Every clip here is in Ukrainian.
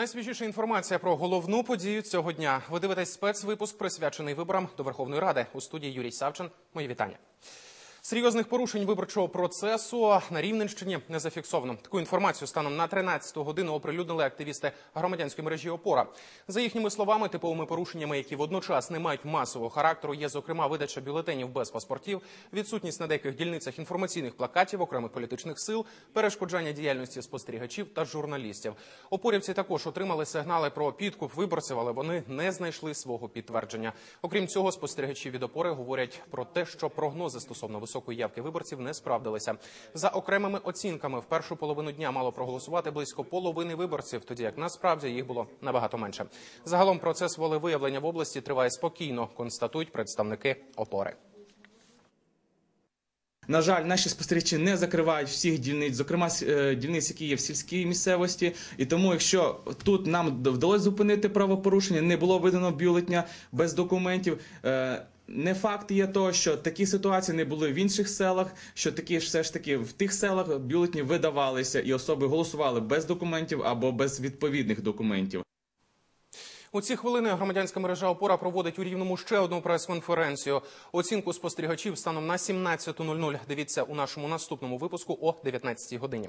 Найсвіжіша інформація про головну подію цього дня. Ви дивитесь спецвипуск, присвячений виборам до Верховної Ради. У студії Юрій Савчин. Мої вітання. Серйозних порушень виборчого процесу на Рівненщині не зафіксовано. Таку інформацію станом на 13-ту годину оприлюднили активісти громадянської мережі ОПОРА. За їхніми словами, типовими порушеннями, які водночас не мають масового характеру, є зокрема видача бюлетенів без паспортів, відсутність на деяких дільницях інформаційних плакатів окремих політичних сил, перешкоджання діяльності спостерігачів та журналістів. Опорівці також отримали сигнали про підкуп виборців, але вони не знайшли свого підтвердження. Окрім цього, спостерігачі від опори говорять про те, що прогнози стосовно високої явки виборців не справдилися. За окремими оцінками, в першу половину дня мало проголосувати близько половини виборців, тоді як насправді їх було набагато менше. Загалом процес волевиявлення в області триває спокійно, констатують представники опори. На жаль, наші спостерігачі не закривають всіх дільниць, зокрема е, дільниць, які є в сільській місцевості. І тому, якщо тут нам вдалося зупинити правопорушення, не було видано бюлетня без документів. е, Не факт є того, що такі ситуації не були в інших селах, що такі все ж таки в тих селах бюлетні видавалися, і особи голосували без документів або без відповідних документів. У ці хвилини громадянська мережа опора проводить у рівному ще одну прес-конференцію. Оцінку спостерігачів станом на 17.00. Дивіться у нашому наступному випуску о 19 годині.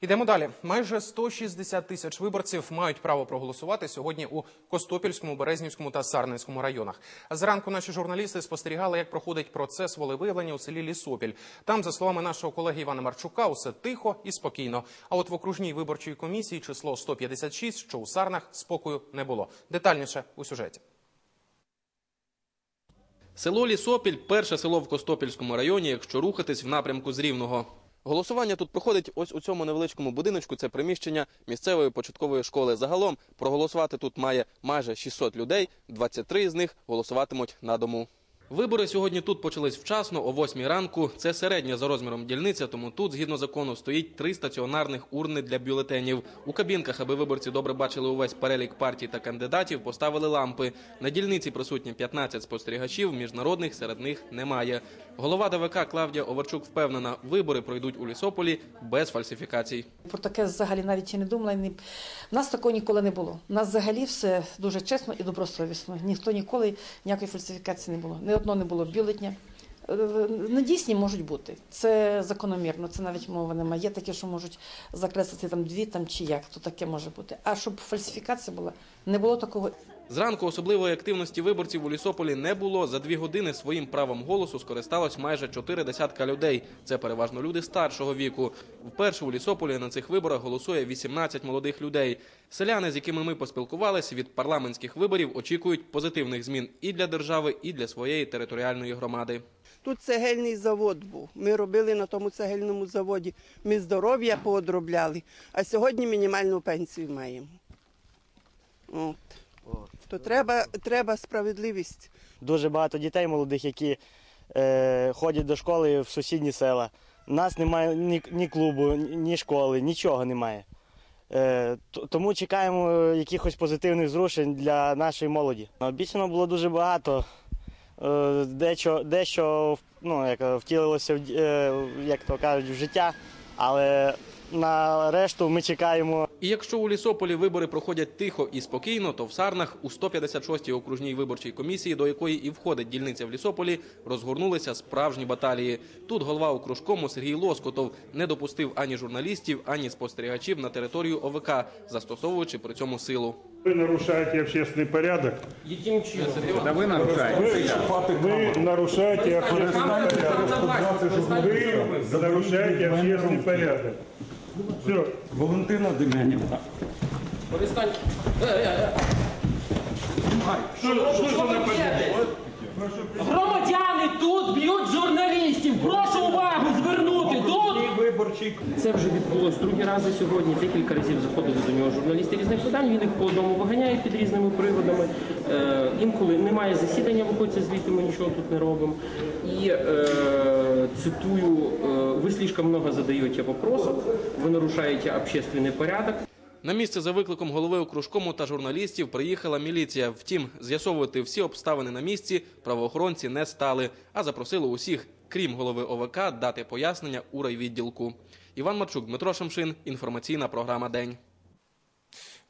Ідемо далі. Майже 160 тисяч виборців мають право проголосувати сьогодні у Костопільському, Березнівському та Сарненському районах. Зранку наші журналісти спостерігали, як проходить процес волевиявлення у селі Лісопіль. Там, за словами нашого колеги Івана Марчука, усе тихо і спокійно. А от в окружній виборчій комісії число 156, що у Сарнах спокою не було. Детальніше у сюжеті. Село Лісопіль перше село в Костопільському районі, якщо рухатись в напрямку з Рівного. Голосування тут проходить ось у цьому невеличкому будиночку. Це приміщення місцевої початкової школи. Загалом проголосувати тут має майже 600 людей. 23 з них голосуватимуть на дому. Вибори сьогодні тут почались вчасно, о 8 ранку. Це середня за розміром дільниця, тому тут, згідно закону, стоїть три стаціонарних урни для бюлетенів. У кабінках, аби виборці добре бачили увесь перелік партій та кандидатів, поставили лампи. На дільниці присутні 15 спостерігачів, міжнародних серед них немає. Голова ДВК Клавдія Оварчук впевнена, вибори пройдуть у Лісополі без фальсифікацій. Про таке взагалі навіть і не думала. і Не... У нас такого ніколи не було. У нас взагалі все дуже чесно і добросовісно. Ніхто ніколи ніякої фальсифікації не було. Ні одного не було бюлетня. Е, Недійсні можуть бути. Це закономірно, це навіть мови немає. Є такі, що можуть закреслити там дві там чи як, то таке може бути. А щоб фальсифікація була, не було такого. Зранку особливої активності виборців у Лісополі не було. За дві години своїм правом голосу скористалось майже чотири десятка людей. Це переважно люди старшого віку. Вперше у Лісополі на цих виборах голосує 18 молодих людей. Селяни, з якими ми поспілкувалися, від парламентських виборів очікують позитивних змін і для держави, і для своєї територіальної громади. Тут цегельний завод був. Ми робили на тому цегельному заводі. Ми здоров'я поодробляли, а сьогодні мінімальну пенсію маємо. От. То треба, треба справедливість. дуже багато дітей молодих, які е, ходять до школи в сусідні села. У нас немає ні, ні клубу, ні школи, нічого немає. Е, тому чекаємо якихось позитивних зрушень для нашої молоді. Обіцяно було дуже багато. Е, дещо, дещо ну, як, втілилося в, е, як то кажуть, в життя, але на решту ми чекаємо І якщо у Лісополі вибори проходять тихо і спокійно, то в Сарнах у 156-й окружній виборчій комісії, до якої і входить дільниця в Лісополі, розгорнулися справжні баталії. Тут голова окружкому Сергій Лоскотов не допустив ані журналістів, ані спостерігачів на територію ОВК, застосовуючи при цьому силу. Вы нарушаете общественный порядок. Да ви нарушаєте. Вы нарушаете общественный порядок. Вы нарушаете общественный порядок. Все. Валентина Дем'янівна. Что, что за нападение? Громадяни тут б'ють журналістів. Прошу увагу звернути тут. Виборчий Це вже відбулось другі рази сьогодні. Декілька разів заходили до нього журналісти різних видань. Він їх по одному виганяє під різними приводами. Е, інколи немає засідання, виходьте звідти, ми нічого тут не робимо. І е, цитую: е, ви слишком много задаєте вопросов, ви нарушаєте общественний порядок. На місце за викликом голови окружкому та журналістів приїхала міліція. Втім, з'ясовувати всі обставини на місці правоохоронці не стали, а запросили усіх, крім голови ОВК, дати пояснення у райвідділку. Іван Марчук, Дмитро Шамшин. Інформаційна програма День.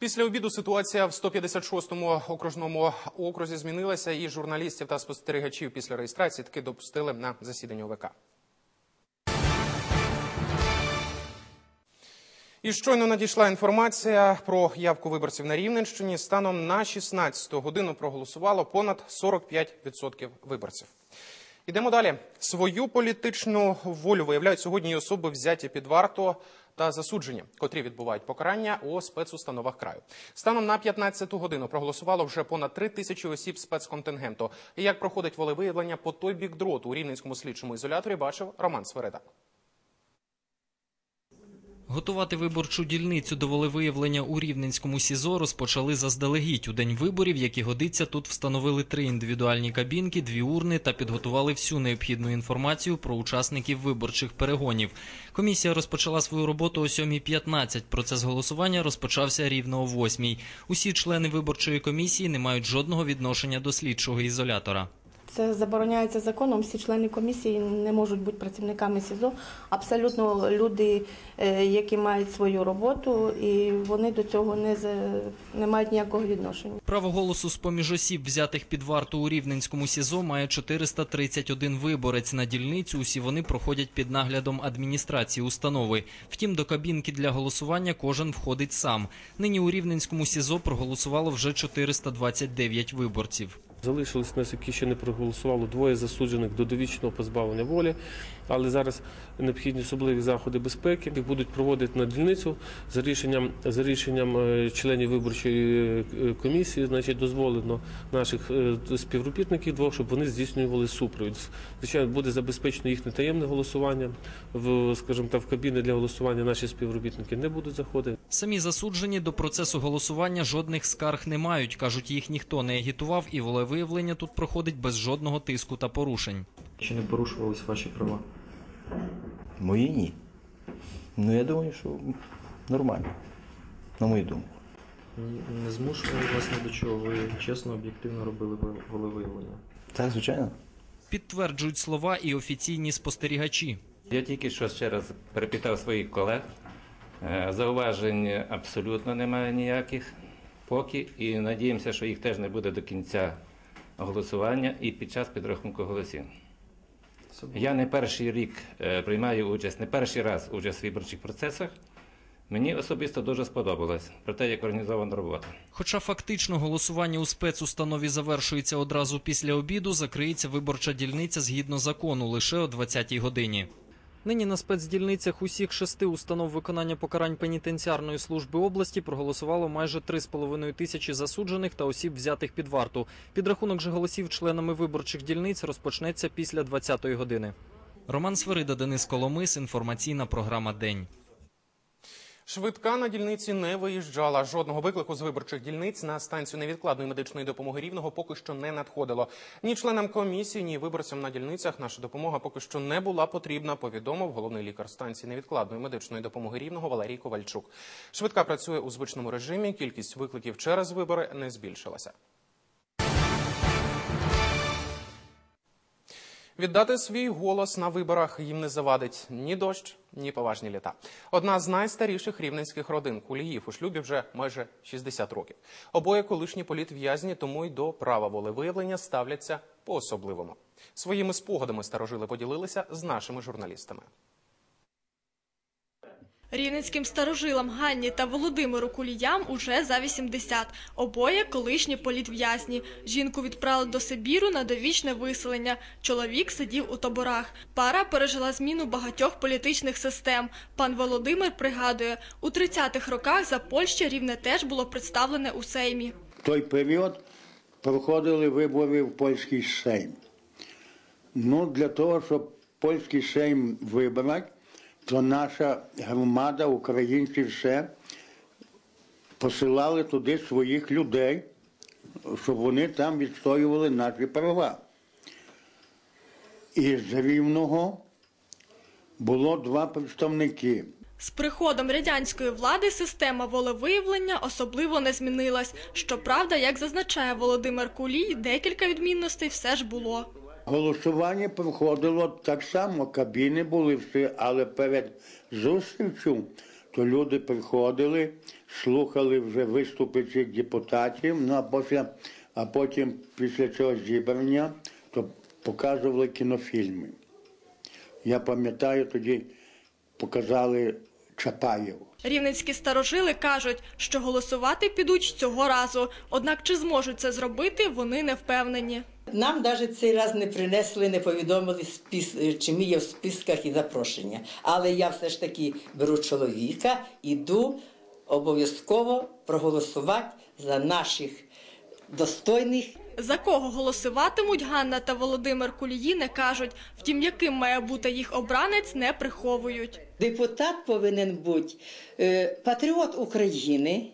Після обіду ситуація в 156-му окружному окрузі змінилася, і журналістів та спостерігачів після реєстрації таки допустили на засідання ОВК. І щойно надійшла інформація про явку виборців на Рівненщині. Станом на 16 годину проголосувало понад 45% виборців. Ідемо далі. Свою політичну волю виявляють сьогодні особи взяті під варту та засуджені, котрі відбувають покарання у спецустановах краю. Станом на 15 годину проголосувало вже понад 3 тисячі осіб спецконтингенту. І як проходить волевиявлення по той бік дроту у Рівненському слідчому ізоляторі, бачив Роман Свереда. Готувати виборчу дільницю до волевиявлення у Рівненському СІЗО розпочали заздалегідь. У день виборів, як і годиться, тут встановили три індивідуальні кабінки, дві урни та підготували всю необхідну інформацію про учасників виборчих перегонів. Комісія розпочала свою роботу о 7.15. Процес голосування розпочався рівно о 8.00. Усі члени виборчої комісії не мають жодного відношення до слідчого ізолятора. Це забороняється законом. Всі члени комісії не можуть бути працівниками СІЗО. Абсолютно люди, е, які мають свою роботу, і вони до цього не, не мають ніякого відношення. Право голосу з-поміж осіб, взятих під варту у Рівненському СІЗО, має 431 виборець. На дільницю усі вони проходять під наглядом адміністрації установи. Втім, до кабінки для голосування кожен входить сам. Нині у Рівненському СІЗО проголосувало вже 429 виборців. Залишились нас, які ще не проголосували двоє засуджених до довічного позбавлення волі, але зараз необхідні особливі заходи безпеки. Їх будуть проводити на дільницю за рішенням за рішенням е, членів виборчої е, комісії. Значить, дозволено наших е, співробітників двох, щоб вони здійснювали супровід. Звичайно, буде забезпечено їхнє таємне голосування. В скажімо так, в кабіни для голосування наші співробітники не будуть заходити. Самі засуджені до процесу голосування жодних скарг не мають. Кажуть, їх ніхто не агітував, і волевиявлення тут проходить без жодного тиску та порушень. Чи не порушувались ваші права? Мої ні. Ну я думаю, що нормально. На мою думку. Не змушували вас ні до чого. Ви чесно, об'єктивно робили ви- волевиявлення. Так, звичайно. Підтверджують слова і офіційні спостерігачі. Я тільки що ще раз перепитав своїх колег. Е, Зауважень абсолютно немає ніяких поки, і надіємося, що їх теж не буде до кінця голосування і під час підрахунку голосів. Я не перший рік е, приймаю участь, не перший раз участь в виборчих процесах. Мені особисто дуже сподобалось про те, як організована робота. Хоча фактично голосування у спецустанові завершується одразу після обіду, закриється виборча дільниця згідно закону лише о 20-й годині. Нині на спецдільницях усіх шести установ виконання покарань пенітенціарної служби області проголосувало майже 3,5 тисячі засуджених та осіб, взятих під варту. Підрахунок же голосів членами виборчих дільниць розпочнеться після 20-ї години. Роман Свирида, Денис Коломис. Інформаційна програма День. Швидка на дільниці не виїжджала. Жодного виклику з виборчих дільниць на станцію невідкладної медичної допомоги рівного поки що не надходило. Ні членам комісії, ні виборцям на дільницях наша допомога поки що не була потрібна. Повідомив головний лікар станції невідкладної медичної допомоги рівного Валерій Ковальчук. Швидка працює у звичному режимі. Кількість викликів через вибори не збільшилася. Віддати свій голос на виборах їм не завадить ні дощ, ні поважні літа. Одна з найстаріших рівненських родин Куліїв у шлюбі вже майже 60 років. Обоє колишні політв'язні, тому й до права волевиявлення ставляться по-особливому. Своїми спогадами старожили поділилися з нашими журналістами. Рівненським старожилам Ганні та Володимиру Куліям уже за 80. Обоє колишні політв'язні. Жінку відправили до Сибіру на довічне виселення. Чоловік сидів у таборах. Пара пережила зміну багатьох політичних систем. Пан Володимир пригадує, у 30-х роках за Польща рівне теж було представлене у Сеймі. В той період проходили вибори в польський Сейм. Ну, для того, щоб польський Сейм вибрати, то наша громада, українці все посилали туди своїх людей, щоб вони там відстоювали наші права. І з Рівного було два представники. З приходом радянської влади система волевиявлення особливо не змінилась. Щоправда, як зазначає Володимир Кулій, декілька відмінностей все ж було. Голосування проходило так само, кабіни були всі, але перед зустрічю то люди приходили, слухали вже виступаючих депутатів, ну а потім, а потім після цього зібрання то показували кінофільми. Я пам'ятаю, тоді показали Чапаєв. Рівненські старожили кажуть, що голосувати підуть цього разу. Однак чи зможуть це зробити, вони не впевнені. Нам навіть цей раз не принесли, не повідомили, спис... чи ми є в списках і запрошення. Але я все ж таки беру чоловіка, іду обов'язково проголосувати за наших достойних За кого голосуватимуть Ганна та Володимир Кулії не кажуть. Втім, яким має бути їх обранець, не приховують. Депутат повинен бути е, патріот України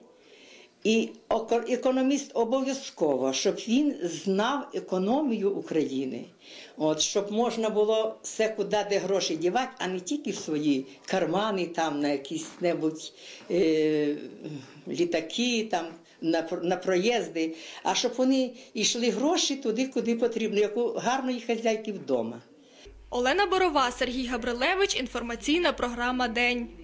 і економіст обов'язково, щоб він знав економію України. От, щоб можна було все куди де гроші дівати, а не тільки в свої кармани, там на якісь небудь е, літаки, там на, на проїзди, а щоб вони йшли гроші туди, куди потрібно, як у гарної хазяйки вдома. Олена Борова, Сергій Габрилевич. Інформаційна програма День.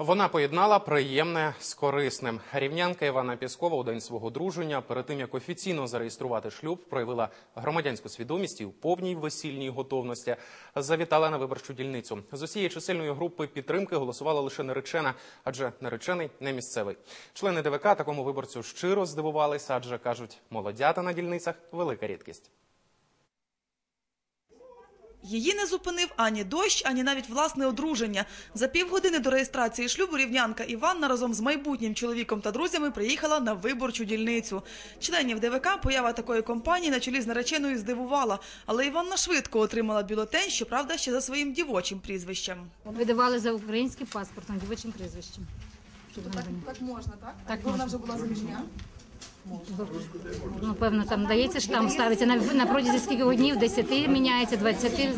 Вона поєднала приємне з корисним. Рівнянка Івана Піскова у день свого друження, перед тим як офіційно зареєструвати шлюб, проявила громадянську свідомість і у повній весільній готовності завітала на виборчу дільницю. З усієї чисельної групи підтримки голосувала лише наречена, адже наречений не місцевий. Члени ДВК такому виборцю щиро здивувалися, адже кажуть, молодята на дільницях велика рідкість. Її не зупинив ані дощ, ані навіть власне одруження. За півгодини до реєстрації шлюбу рівнянка Іванна разом з майбутнім чоловіком та друзями приїхала на виборчу дільницю. Членів ДВК поява такої компанії на чолі з нареченою здивувала, але Іванна швидко отримала бюлетень, щоправда, ще за своїм дівочим прізвищем. Видавали за українським паспортом, дівочим прізвищем. Так, так можна, так? Так вона вже була заміжня. Ну, певно, там дається штамп ставиться на, на протязі скільки днів, 10 міняється, 20,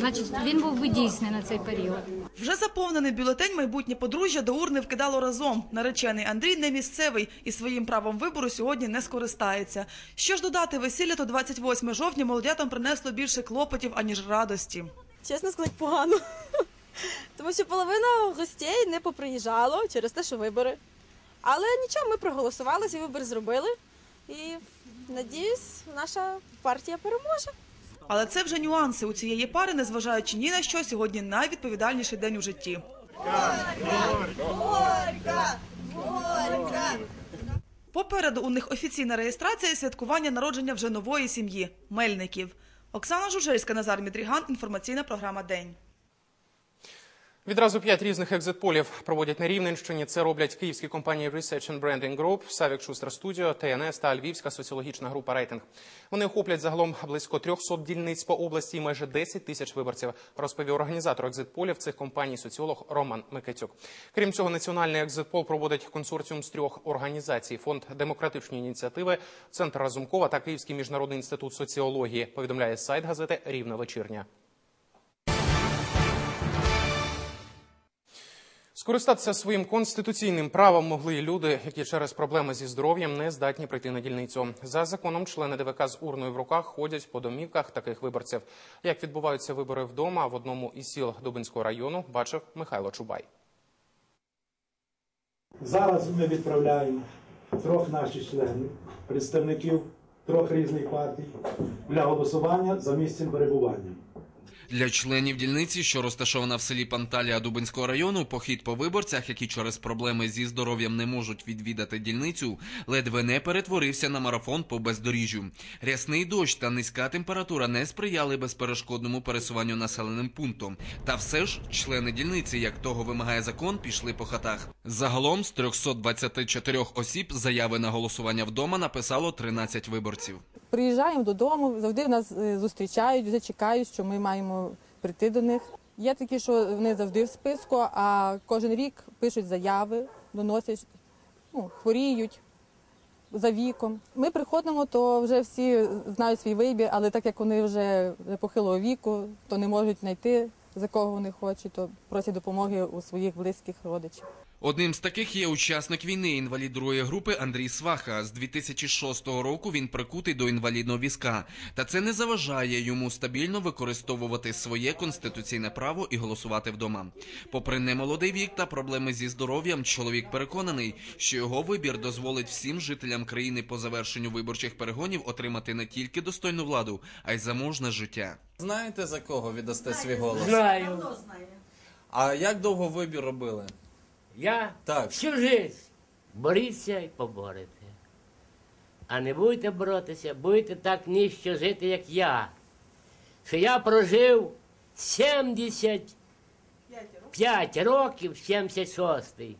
значить він був би дійсний на цей період. Вже заповнений бюлетень майбутнє подружжя до урни вкидало разом. Наречений Андрій не місцевий і своїм правом вибору сьогодні не скористається. Що ж додати, весілля то 28 жовтня молодятам принесло більше клопотів, аніж радості. Чесно сказати, погано. Тому що половина гостей не поприїжджало через те, що вибори. Але нічого, ми проголосували, свій вибір зробили. І надіюсь, наша партія переможе. Але це вже нюанси у цієї пари, незважаючи ні на що, сьогодні найвідповідальніший день у житті. Попереду у них офіційна реєстрація і святкування народження вже нової сім'ї Мельників. Оксана Жужельська, Назар Мідріган. Інформаційна програма День. Відразу п'ять різних екзитполів проводять на Рівненщині. Це роблять київські компанії Research and Branding Group, Савік Шустер Студіо, ТНС та Львівська соціологічна група Рейтинг. Вони охоплять загалом близько 300 дільниць по області і майже 10 тисяч виборців. Розповів організатор екзитполів цих компаній соціолог Роман Микитюк. Крім цього, національний екзитпол проводить консорціум з трьох організацій: фонд демократичної ініціативи, центр Разумкова та Київський міжнародний інститут соціології. Повідомляє сайт газети Рівна вечірня. Скористатися своїм конституційним правом могли люди, які через проблеми зі здоров'ям не здатні прийти на дільницю. За законом, члени ДВК з урною в руках ходять по домівках таких виборців. Як відбуваються вибори вдома в одному із сіл Дубинського району, бачив Михайло Чубай. Зараз ми відправляємо трьох наших членів, представників трьох різних партій для голосування за місцем перебування. Для членів дільниці, що розташована в селі Панталія Дубинського району, похід по виборцях, які через проблеми зі здоров'ям не можуть відвідати дільницю, ледве не перетворився на марафон по бездоріжжю. Рясний дощ та низька температура не сприяли безперешкодному пересуванню населеним пунктом. Та все ж члени дільниці, як того вимагає закон, пішли по хатах. Загалом з 324 осіб заяви на голосування вдома написало 13 виборців. Приїжджаємо додому, завжди нас е, зустрічають, вже чекають, що ми маємо прийти до них. Є такі, що вони завжди в списку, а кожен рік пишуть заяви, доносять, ну, хворіють за віком. Ми приходимо, то вже всі знають свій вибір, але так як вони вже похилого віку, то не можуть знайти за кого вони хочуть, то просять допомоги у своїх близьких родичів. Одним з таких є учасник війни, інвалід другої групи Андрій Сваха. З 2006 року він прикутий до інвалідного візка. Та це не заважає йому стабільно використовувати своє конституційне право і голосувати вдома. Попри немолодий вік та проблеми зі здоров'ям, чоловік переконаний, що його вибір дозволить всім жителям країни по завершенню виборчих перегонів отримати не тільки достойну владу, а й заможне життя. Знаєте за кого віддасте свій голос? Знаю. А як довго вибір робили? Я Так. всю жизнь боріться і поборете. А не будете боротися, будете так нижче жити, як я. Що я прожив 75 років, 76-й.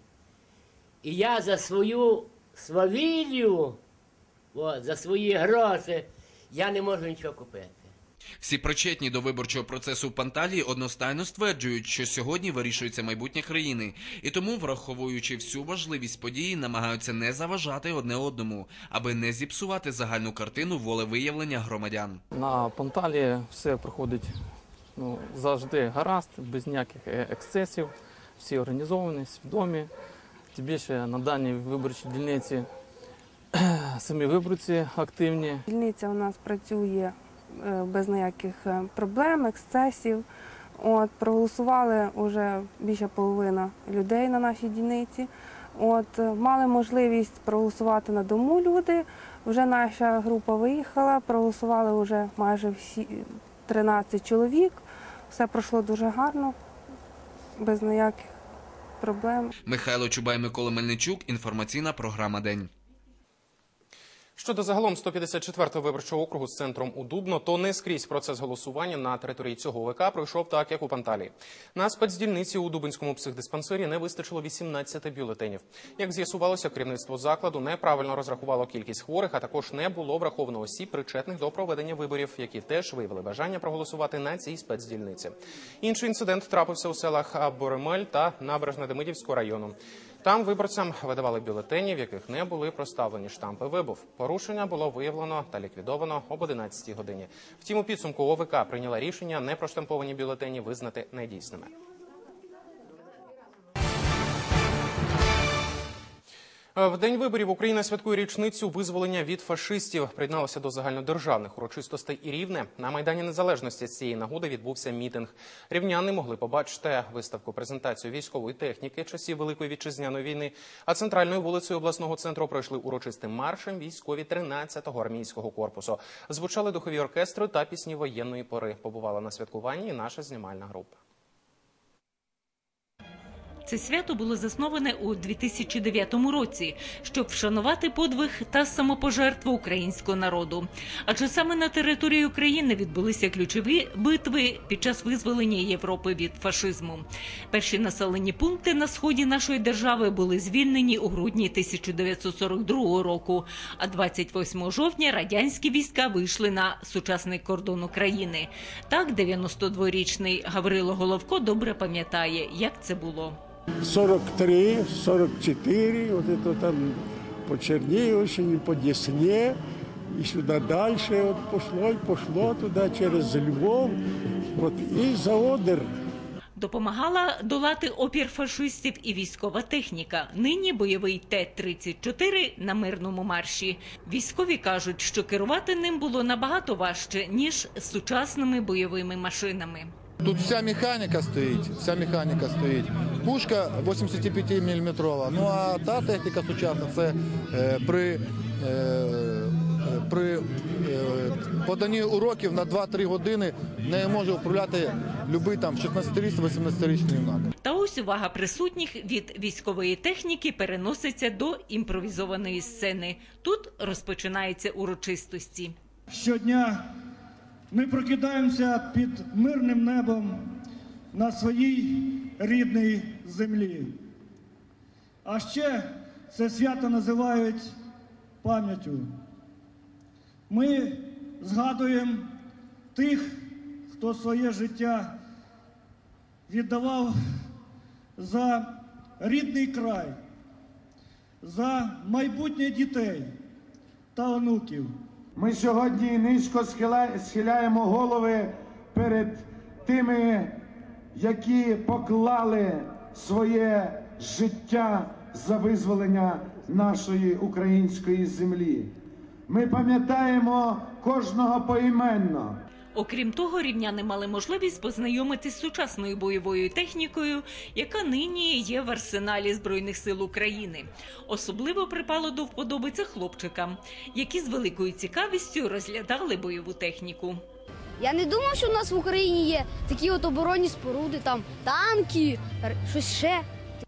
І я за свою свавіллю, от, за свої гроші, я не можу нічого купити. Всі причетні до виборчого процесу в Панталії одностайно стверджують, що сьогодні вирішується майбутнє країни, і тому, враховуючи всю важливість події, намагаються не заважати одне одному, аби не зіпсувати загальну картину волевиявлення громадян. На Панталі все проходить ну, завжди гаразд, без ніяких е- ексцесів. Всі організовані, свідомі. Тим більше на даній виборчій дільниці самі виборці активні. Дільниця у нас працює без ніяких е, проблем, ексцесів. От, проголосували вже більше половина людей на нашій дільниці. От, е, мали можливість проголосувати на дому люди. Вже наша група виїхала, проголосували вже майже всі 13 чоловік. Все пройшло дуже гарно, без ніяких проблем. Михайло Чубай, Микола Мельничук. Інформаційна програма День. Щодо загалом 154-го виборчого округу з центром у Дубно, то не скрізь процес голосування на території цього ОВК пройшов так, як у Панталії. На спецдільниці у Дубинському психдиспансері не вистачило 18 бюлетенів. Як з'ясувалося, керівництво закладу неправильно розрахувало кількість хворих, а також не було враховано осіб, причетних до проведення виборів, які теж виявили бажання проголосувати на цій спецдільниці. Інший інцидент трапився у селах Боремель та Набережно-Демидівського району. Там виборцям видавали бюлетені, в яких не були проставлені штампи вибув. Порушення було виявлено та ліквідовано об 11 годині. Втім, у підсумку ОВК прийняла рішення непроштамповані бюлетені визнати недійсними. В день виборів Україна святкує річницю визволення від фашистів. Приєдналося до загальнодержавних урочистостей і рівне. На майдані незалежності з цієї нагоди відбувся мітинг. Рівняни могли побачити виставку презентацію військової техніки часів Великої вітчизняної війни. А центральною вулицею обласного центру пройшли урочистим маршем військові 13-го армійського корпусу. Звучали духові оркестри та пісні воєнної пори. Побувала на святкуванні і наша знімальна група. Це свято було засноване у 2009 році, щоб вшанувати подвиг та самопожертву українського народу. Адже саме на території України відбулися ключові битви під час визволення Європи від фашизму. Перші населені пункти на сході нашої держави були звільнені у грудні 1942 року. А 28 жовтня радянські війська вийшли на сучасний кордон України. Так, 92-річний Гаврило Головко добре пам'ятає, як це було. 43, 44, вот это там по Черниговщине, по Десне, и сюда дальше вот пошло и пошло туда через Львов, вот и за Одер. Допомагала долати опір фашистів і військова техніка. Нині бойовий Т-34 на мирному марші. Військові кажуть, що керувати ним було набагато важче ніж сучасними бойовими машинами. Тут вся механіка стоїть, вся механіка стоїть. Пушка 85 мм, ну а та техніка сучасна це е, при, е, при е, поданні уроків на 2-3 години не може управляти будь-який там 16-18-річний юнак. Та ось увага присутніх від військової техніки переноситься до імпровізованої сцени. Тут розпочинаються урочистості. Щодня ми прокидаємося під мирним небом на своїй рідній землі. А ще це свято називають пам'яттю. Ми згадуємо тих, хто своє життя віддавав за рідний край, за майбутнє дітей та онуків. Ми сьогодні низько схиля- схиляємо голови перед тими, які поклали своє життя за визволення нашої української землі. Ми пам'ятаємо кожного поіменно. Окрім того, рівняни мали можливість познайомитись з сучасною бойовою технікою, яка нині є в арсеналі збройних сил України. Особливо припало до вподоби це хлопчикам, які з великою цікавістю розглядали бойову техніку. Я не думав, що в нас в Україні є такі от оборонні споруди, там танки, щось ще.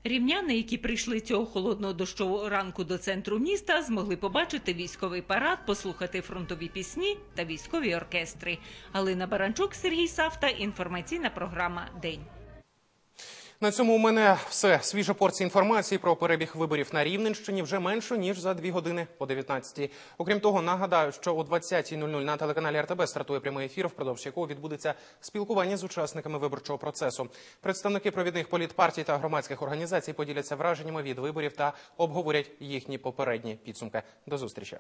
Рівняни, які прийшли цього холодного дощового ранку до центру міста, змогли побачити військовий парад, послухати фронтові пісні та військові оркестри. Галина Баранчук, Сергій Савта. Інформаційна програма День. На цьому у мене все. Свіжа порція інформації про перебіг виборів на Рівненщині вже менше ніж за дві години по 19 Окрім того, нагадаю, що о 20.00 на телеканалі РТБ стартує прямий ефір, впродовж якого відбудеться спілкування з учасниками виборчого процесу. Представники провідних політпартій та громадських організацій поділяться враженнями від виборів та обговорять їхні попередні підсумки. До зустрічі.